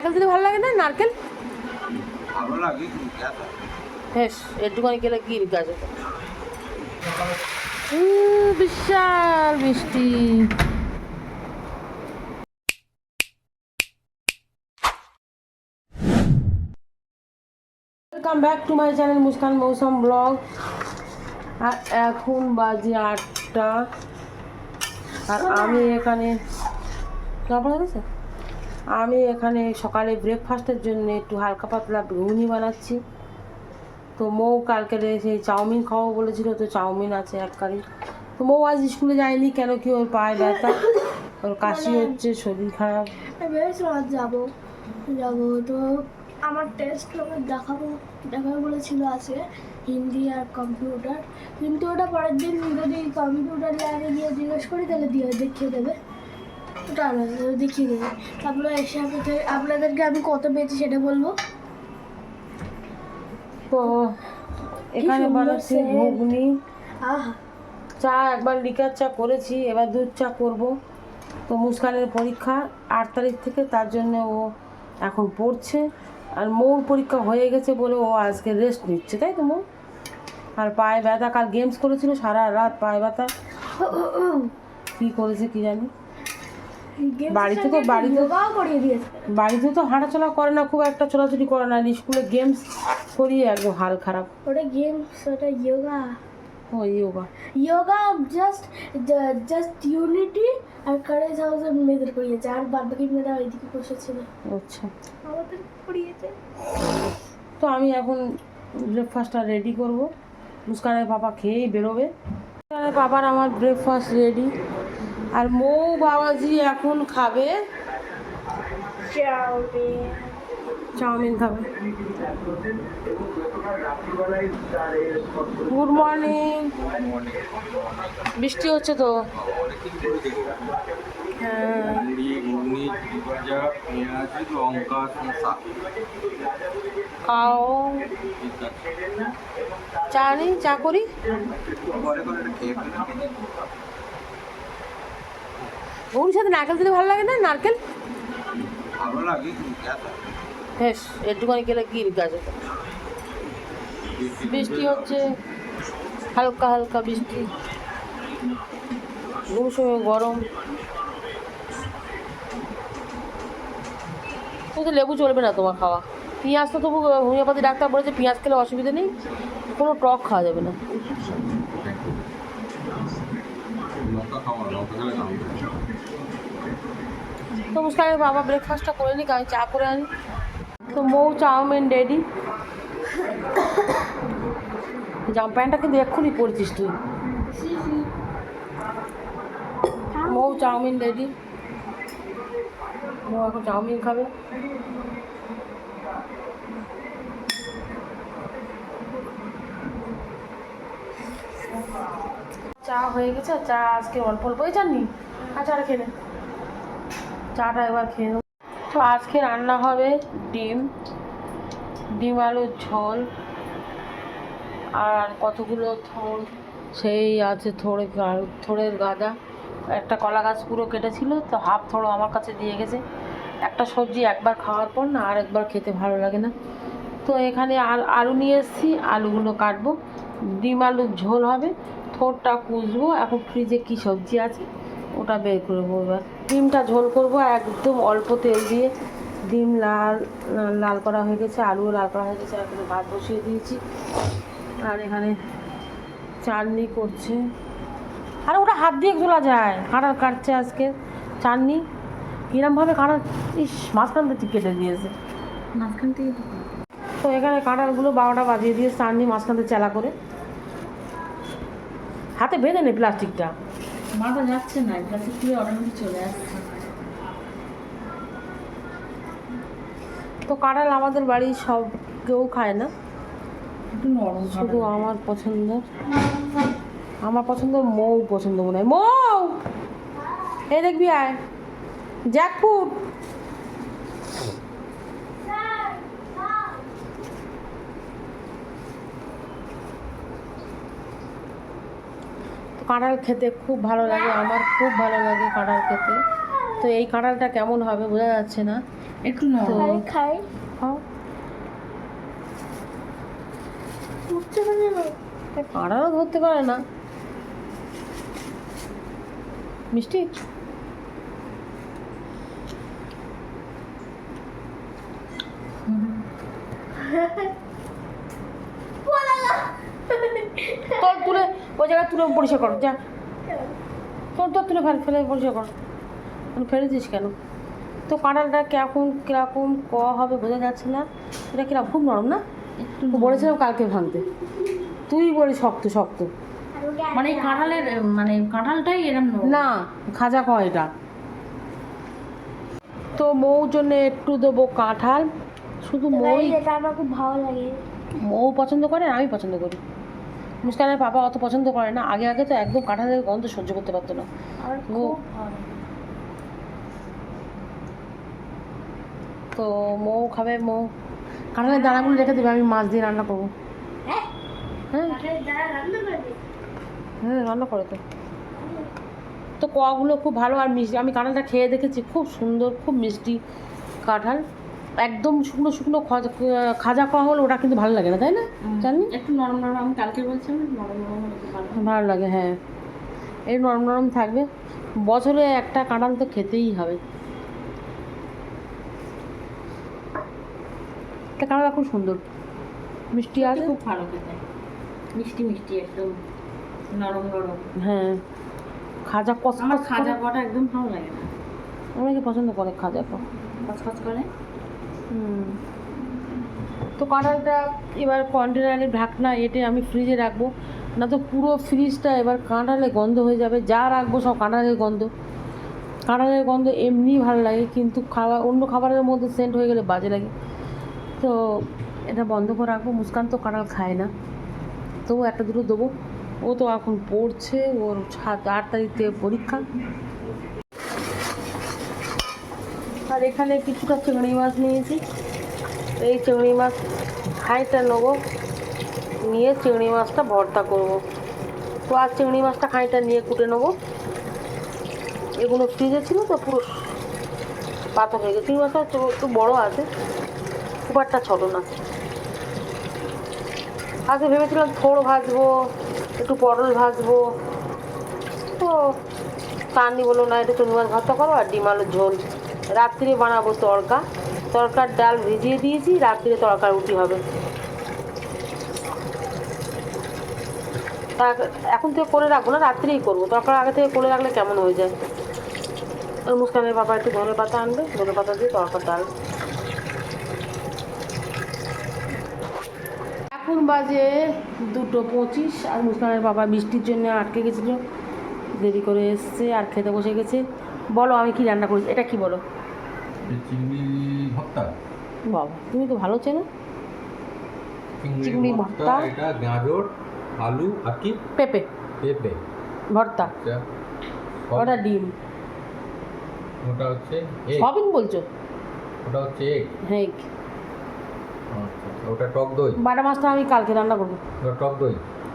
নারকেল দিলে ভালো লাগে না নারকেল? ভালো লাগে বেশ একটুখানি গেলে কি গাছে বিশাল বৃষ্টি welcome back to my channel Muskan Mousum vlog আর এখন বাজে আটটা। আর আমি এখানে কেমন গেছে আমি এখানে সকালে ব্রেকফাস্টের জন্য একটু হালকা পাতলা ঘুগনি বানাচ্ছি। তো মৌ কালকে সেই চাউমিন খাওয়াবো বলেছিল তো চাউমিন আছে এক কারি তো মৌ আজ স্কুলে যায়নি কেন কি ওর পায়ে ব্যথা? ওর কাশি হচ্ছে শরীর খারাপ। ভেবেছিলাম যাব। যাব তো আমার টেস্ট আমার দেখাবো দেখাবো বলেছিল আছে হিন্দি আর কম্পিউটার কিন্তু ওটা পরের দিন যদি কম্পিউটার লাইনে গিয়ে জিজ্ঞেস করি তাহলে দিয়ে দেখিয়ে দেবে। আলাদা? দেখিয়ে দেবে। তারপরে এসে আপনাদের আপনাদেরকে আমি কত পেয়েছি সেটা বলব? তো এখানে বানাচ্ছি ঘুগনি। চা একবার লিকার চা করেছি এবার দুধ চা করব। তো মুস্কানের পরীক্ষা আট তারিখ থেকে তার জন্য ও এখন পড়ছে। আর মৌর পরীক্ষা হয়ে গেছে বলে ও আজকে রেস্ট নিচ্ছে তাই তো মৌ আর পায়ে ব্যথা কাল গেমস করেছিল সারা রাত পায়ে ব্যথা। কী করেছে কি জানি। বাড়িতে তো- বাড়িতে- বাড়িতে তো হাঁটাচলা করে না খুব একটা ছোটাছুটি করে না স্কুলে গেমস করিয়ে একদম হাল খারাপ। ওটা গেমস ওটা যোগা ও yoga. Yoga just just unity আর কারেজ হাউসের মেয়েদের করিয়েছে আর বাদ বাকি মেয়েরা ওইদিকে বসেছিল। আচ্ছা। আমাদের করিয়েছে। তো আমি এখন ব্রেকফাস্টটা রেডি করব। মুস্কানের পাপা খেয়েই বেরোবে। মুস্কানের পাপার আমার ব্রেকফাস্ট রেডি আর মৌ বাবাজি এখন খাবে। চাউমিন। খাবে। গুড মর্নিং বৃষ্টি হচ্ছে তো। হ্যাঁ খাও। চা নেই? চা করি পরে করে এটা খেয়ে ফেলে ঘুগনির সাথে নারকেল দিলে ভালো লাগে না? নারকেল? ভালো লাগে বেশ একটুখানি গেলে কি গাছে বৃষ্টি হচ্ছে হালকা হালকা বৃষ্টি। ঘুম সময় গরম। কিন্তু লেবু চলবে না তোমার খাওয়া। পেঁয়াজ তো তবু হোমিওপ্যাথি ডাক্তার বলেছে পেঁয়াজ খেলে অসুবিধা নেই। কোনো টক খাওয়া যাবে না লঙ্কা খাওয়া লঙ্কা খেলে খাওয়া তো মুস্কানের বাবা ব্রেকফাস্টটা করে নিক, আমি চা করে আনি। তো মৌ, চাউমিন রেডি জামা প্যান্টটা কিন্তু এক্ষুনি পরছিস তুই। মৌ, চাউমিন রেডি মৌ এখন চাউমিন খাবে। চা হয়ে গেছে, চা আজকে অল্প অল্প অল্পই জানি। আচ্ছা আর নে। চাটা এবার খেয়ে নেব। তো আজকে রান্না হবে ডিম ডিম আলুর ঝোল, আর কতগুলো থোড় সেই আছে থোড়ে থোড়ের গাদা। একটা কলা গাছ পুরো কেটেছিল, তো হাফ থোড়ো আমার কাছে দিয়ে গেছে। একটা সবজি একবার খাওয়ার পর না আর একবার খেতে ভালো লাগে না। তো এখানে আল, আলু নিয়ে এসেছি, আলুগুলো কাটবো। ডিম আলুর ঝোল হবে থোড়টা কুচবো এখন ফ্রিজে কী সবজি আছে, ওটা বের করব এবার ডিমটা ঝোল করব একদম অল্প তেল দিয়ে। ডিম লাল লাল করা হয়ে গেছে আলুও লাল করা হয়ে গেছে এখানে ভাত বসিয়ে দিয়েছি। আর এখানে চাটনি করছে। আরে ওটা হাত দিয়ে তোলা যায় কাঁটাল কাটছে আজকে। চাটনি কিরমভাবে কাঁটাল ইস মাঝখান থেকে কেটে দিয়েছে। মাঝখান থেকে তো এখানে কাঁটালগুলো বারোটা বাজিয়ে দিয়ে চাটনি মাঝখান থেকে চেলা করে। হাতে বেঁধে নে প্লাস্টিকটা। মাথা যাচ্ছে না গ্লাসে খুলে অটোমেটিক চলে আসছে। তো কাঁঠাল আমাদের বাড়ির সব কেউ খায় না? একটু নরম শুধু আমার পছন্দ আমার পছন্দ মৌ পছন্দ মনে হয়। মৌ! এই দেখবি আয়। জ্যাকফুট তো কাঁঠাল খেতে খুব ভালো লাগে আমার খুব ভালো লাগে কাঁড়াল খেতে। তো এই কাঁড়ালটা কেমন হবে বোঝা যাচ্ছে না। একটু খাই কাঁটাও ধরতে পারে না। মিষ্টি? তোর তুলে ওই জায়গায় তুলে পরিষ্কার কর যা। তোর তোর তুলে ফেল ফেলে পরিষ্কার কর। এখন ফেলেছিস কেন? তো কাঁঠালটা কীরকম কীরকম ক হবে বোঝা যাচ্ছে না। এটা কীরকম খুব নরম না? বলেছিলাম কালকে ভাঙতে। তুই বলি শক্ত শক্ত। মানে এই কাঁঠালের মানে কাঁঠালটাই এরম না খাজা কয় এটা? তো মৌর জন্য একটু দেবো কাঁঠাল। শুধু এটা আমার খুব ভালো লাগে। মৌ পছন্দ করে আমি পছন্দ করি। মুস্কানের পাপা অত পছন্দ করে না। আগে আগে তো একদম কাঁঠালের গন্ধ সহ্য করতে পারতো না। তো মৌ খাবে মৌ। কাঁঠালের দানাগুলো রেখে দেবে আমি মাছ দিয়ে রান্না করব। হ্যাঁ? হ্যাঁ। রান্না হ্যাঁ রান্না করে তো। তো কোয়াগুলো খুব ভালো আর মিষ্টি। আমি কাঁঠালটা খেয়ে দেখেছি খুব সুন্দর খুব মিষ্টি কাঁঠাল। একদম শুকনো শুকনো খজ- কোয়া হলে ওটা কিন্তু ভালো লাগে না তাই না? জানি একটু নরম নরম আমি কালকে বলছিলাম নরম নরম ভালো লাগে হ্যাঁ। এই নরম নরম থাকবে। বছরে একটা কাঁঠাল তো খেতেই হবে। একটা কাঁঠাল খুব সুন্দর। মিষ্টি আছে? খুব ভালো খেতে। মিষ্টি মিষ্টি একদম নরম নরম। হ্যাঁ। খাজা আমার খাজা কটা একদম ভালো লাগে না। অনেকে পছন্দ করে খাজা কস। খচখচ করে। তো কাঁঠালটা এবার কন্টেনারের ঢাকনা এটে আমি ফ্রিজে রাখব। না তো পুরো ফ্রিজটা এবার কাঁঠালে গন্ধ হয়ে যাবে। যা রাখব সব কাঁঠালের গন্ধ। কাঁঠালের গন্ধ এমনি ভালো লাগে, কিন্তু খাওয়া, অন্য খাবারের মধ্যে সেন্ট হয়ে গেলে বাজে লাগে। তো এটা বন্ধ করে রাখব। মুস্কান তো কাঁঠাল খায় না। তবু একটা দুটো দেবো। ও তো এখন পড়ছে, ওর সাত, আট তারিখ পরীক্ষা। আর এখানে কিছুটা চিংড়ি মাছ নিয়েছি। এই চিংড়ি মাছ খাইটা নেব, নিয়ে চিংড়ি মাছটা ভর্তা করব। তো আর চিংড়ি মাছটা খাইটা নিয়ে কুটে নেব। এগুলো ফ্রিজে ছিল তো পুরো পাতা হয়ে গেছে। চিংড়ি মাছটা একটু বড়ো আছে, খুব একটা ছোটো না। আজকে ভেবেছিলাম থোড় ভাজবো, একটু পটল ভাজবো। তো কান্দি বলল, না, একটু চিংড়ি মাছ ভর্তা করো আর ডিম আলুর ঝোল। রাত্রে বানাবো তড়কা তড়কার ডাল ভিজিয়ে দিয়েছি রাত্রে তড়কা রুটি হবে। তা এখন থেকে করে রাখব না, রাত্রেই করব। তরকার আগে থেকে করে রাখলে কেমন হয়ে যায়? আর মুস্কানের বাবা একটু ধনে পাতা আনবে, ধনে পাতা দিয়ে তরকার ডাল। এখন বাজে দুটো পঁচিশ, আর মুস্কানের বাবা বৃষ্টির জন্য আটকে গেছিল। দেরি করে এসছে, আর খেতে বসে গেছে। বলো আমি কি রান্না করেছি, এটা কি বলো? চিংড়ি ভর্তা? বাবা তুমি তো ভালো চেনো। চিংড়ি ভর্তা। এটা গাজর আলু আর কি? পেঁপে। পেঁপে। ভর্তা। আচ্ছা। ওটা ডিম। ওটা হচ্ছে সবিন বলছো? ওটা হচ্ছে এগ হ্যাঁ আচ্ছা ওটা টক দই। বাটা মাছটা আমি কালকে রান্না করব। ওটা টক দই।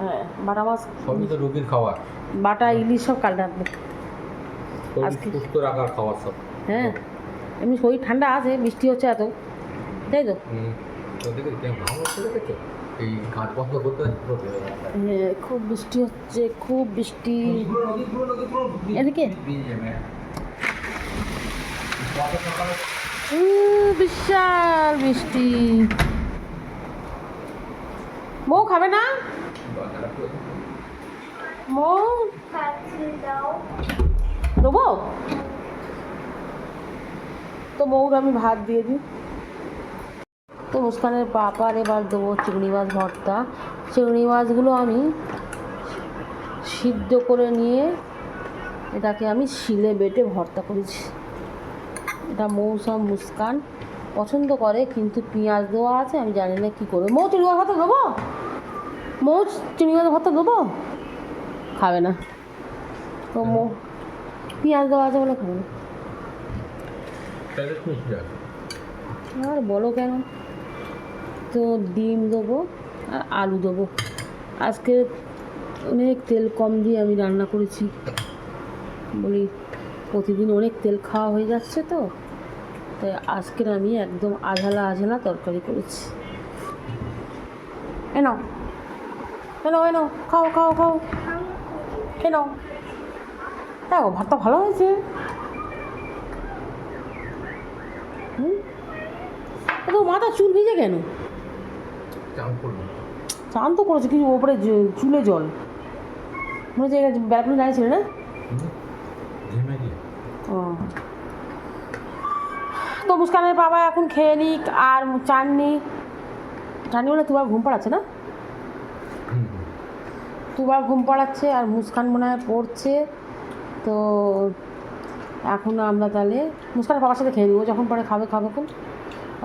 হ্যাঁ বাটা মাছ। সবই তো রুগীর খাবার বাটা ইলিশ সব কাল রাখব সুস্থ রাখার খাবার সব। হ্যাঁ। এমনি শরীর ঠান্ডা আছে বৃষ্টি হচ্ছে এত তাই তো। হ্যাঁ খুব বৃষ্টি হচ্ছে খুব বৃষ্টি। এদিকে? বিশাল বৃষ্টি। মৌ খাবে না? মৌ দেবো? তো মৌর আমি ভাত দিয়ে দিই। তো মুস্কানের পাপার এবার দেবো চিংড়ি মাছ ভর্তা। চিংড়ি মাছগুলো আমি সিদ্ধ করে নিয়ে এটাকে আমি শিলে বেটে ভর্তা করেছি। এটা মৌসম মুস্কান পছন্দ করে, কিন্তু পেঁয়াজ দেওয়া আছে, আমি জানি না কী করবে। মৌ, চিংড়ি মাছ ভর্তা দেবো? মৌ, চিংড়ি মাছ ভর্তা দেবো? খাবে না। তো মৌ, পেঁয়াজ দেওয়া আছে বলে খাবে না। আর বলো কেন? তো ডিম দেবো আর আলু দেবো। আজকে অনেক তেল কম দিয়ে আমি রান্না করেছি। বলি প্রতিদিন অনেক তেল খাওয়া হয়ে যাচ্ছে তো। তাই আজকের আমি একদম আঝালা আঝালা তরকারি করেছি। এনো এনো এনো খাও খাও খাও। এনো দেখো, ভাতটা ভালো হয়েছে। তো মাথা চুল ভিজে কেন? চান তো করেছে কিছু ওপরে চুলে জল। মনে হচ্ছে ব্যালকনি দাঁড়িয়েছিল না? ও। তো মুস্কানের বাবা এখন খেয়ে নিক আর চাননি। চাননি মানে তুবার ঘুম পাড়াচ্ছে না। তুবার ঘুম পাড়াচ্ছে আর মুস্কান মনে হয় পড়ছে। তো এখন আমরা তাহলে মুস্কানের বাবার সাথে খেয়ে ও যখন পরে খাবে খাবে কোন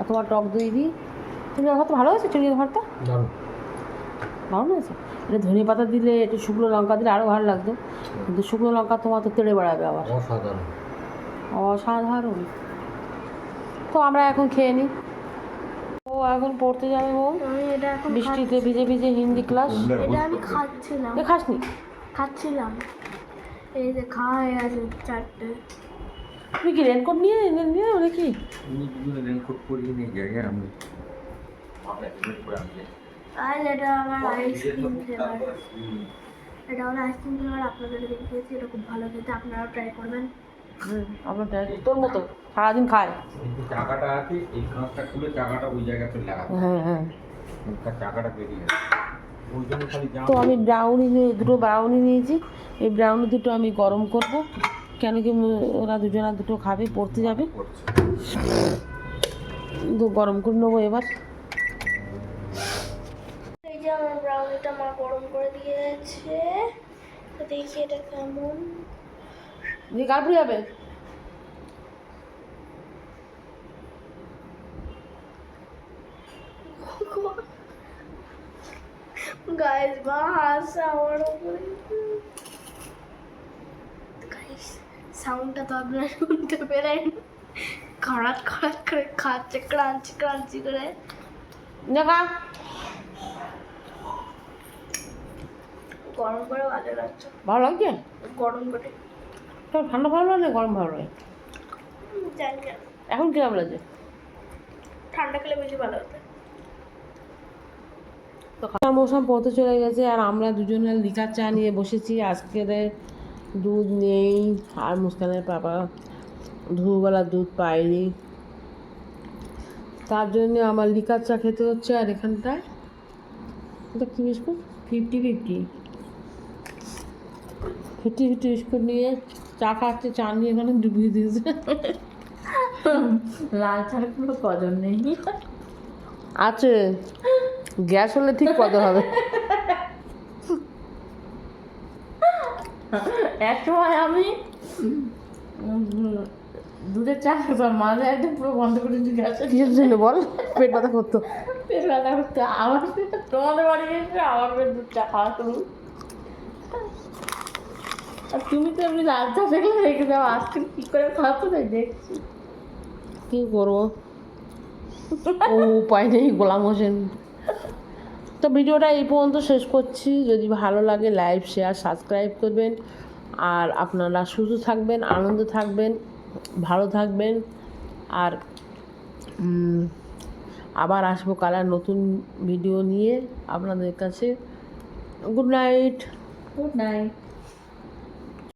আর তোমার টক দই দিই তুমি ভাতটা ভালো হয়েছে চিড়ির ভাতটা দারুণ। হয়েছে? এটা ধনে পাতা দিলে একটু শুকনো লঙ্কা দিলে আরও ভালো লাগতো। কিন্তু শুকনো লঙ্কা তোমার তো তেড়ে বেড়াবে আবার। অসাধারণ। অসাধারণ। তো আমরা এখন খেয়ে নিই ও এখন পড়তে যাবে ও আমি এটা এখন বৃষ্টিতে ভিজে ভিজে হিন্দি ক্লাস। এটা আমি খাচ্ছিলাম। এ খাসনি? খাচ্ছিলাম। এই যে খাওয়া হয়ে গেছে চারটে। তুমি কি রেনকোট নিয়ে নিয়ে নাকি? তুমি দুজনে রেনকোট পরিয়ে নিয়ে গিয়ে আমি। আর এটা আমার আইসক্রিম ফ্লেভার এটা হলো আইসক্রিম ফ্লেভার আপনাদের দেখিয়েছি এটা খুব ভালো খেতে আপনারাও ট্রাই করবেন। আপনার dad তোর মতো সারাদিন খায়। চাকাটা আছে এই কাঁচটা খুলে চাকাটা ওই জায়গাতে লাগাতে হ্যাঁ হ্যাঁ। চাকাটা বেরিয়ে গেছে। ওই জন্য খালি জাম তো আমি ব্রাউনি নিয়ে দুটো ব্রাউনি নিয়েছি। এই ব্রাউনি দুটো আমি গরম করব। কেন কি ওরা দুজনা দুটো খাবে পড়তে যাবে? তো গরম করে নেব এবার। এই যে আমার ব্রাউনিটা মা গরম করে দিয়েছে দেখি এটা কেমন। দিয়ে কারপুরে যাবে? গাইস মা হাসছে আমার গাইস সাউন্ডটা তো আপনারা শুনতে পেলেন। খড়াত খড়াত করে খাচ্ছে ক্রাঞ্চি ক্রাঞ্চি করে। দেখা। গরম করে ভালো লাগছে। ভালো লাগছে? গরম করে। তোর ঠান্ডা ভালো লাগে গরম ভালো লাগে এখন কিরম লাগছে? ঠান্ডা খেলে বেশি ভালো হতো। তো মৌসুম পড়তে চলে গেছে আর আমরা দুজনে লিকার চা নিয়ে বসেছি। আজকের দুধ নেই আর মুস্কানের পাপা দুপুরবেলা দুধ পায়নি। তার জন্য আমার লিকার চা খেতে হচ্ছে আর এখানটায় এটা কী biscuit? Fifty fifty. Fifty fifty biscuit নিয়ে চা খাচ্ছে চা নিয়ে এখানে ডুবিয়ে দিয়েছে। লাল ছাড়া কোনো কদর নেই। আছে গ্যাস হলে ঠিক কত হবে। এক সময় আমি। দুধের চা খেতাম মাঝে একদম পুরো বন্ধ করে দিয়ে কিসের জন্য বল? পেট ব্যথা করতো। পেট ব্যথা করতে। আবার তোমাদের বাড়ি এসে আবার ফের দুধ চা খাওয়া শুরু। আর তুমি তো এমনি লাল চা দেখলে রেখে দাও আজকে কী করে খাচ্ছ তাই দেখছি। কি করব? ও উপায় নেই গোলাম হোসেন। তো ভিডিওটা এই পর্যন্ত শেষ করছি। যদি ভালো লাগে লাইক শেয়ার সাবস্ক্রাইব করবেন। আর আপনারা সুস্থ থাকবেন, আনন্দ থাকবেন, ভালো থাকবেন। আর আবার আসব কালার নতুন ভিডিও নিয়ে আপনাদের কাছে। Good night good night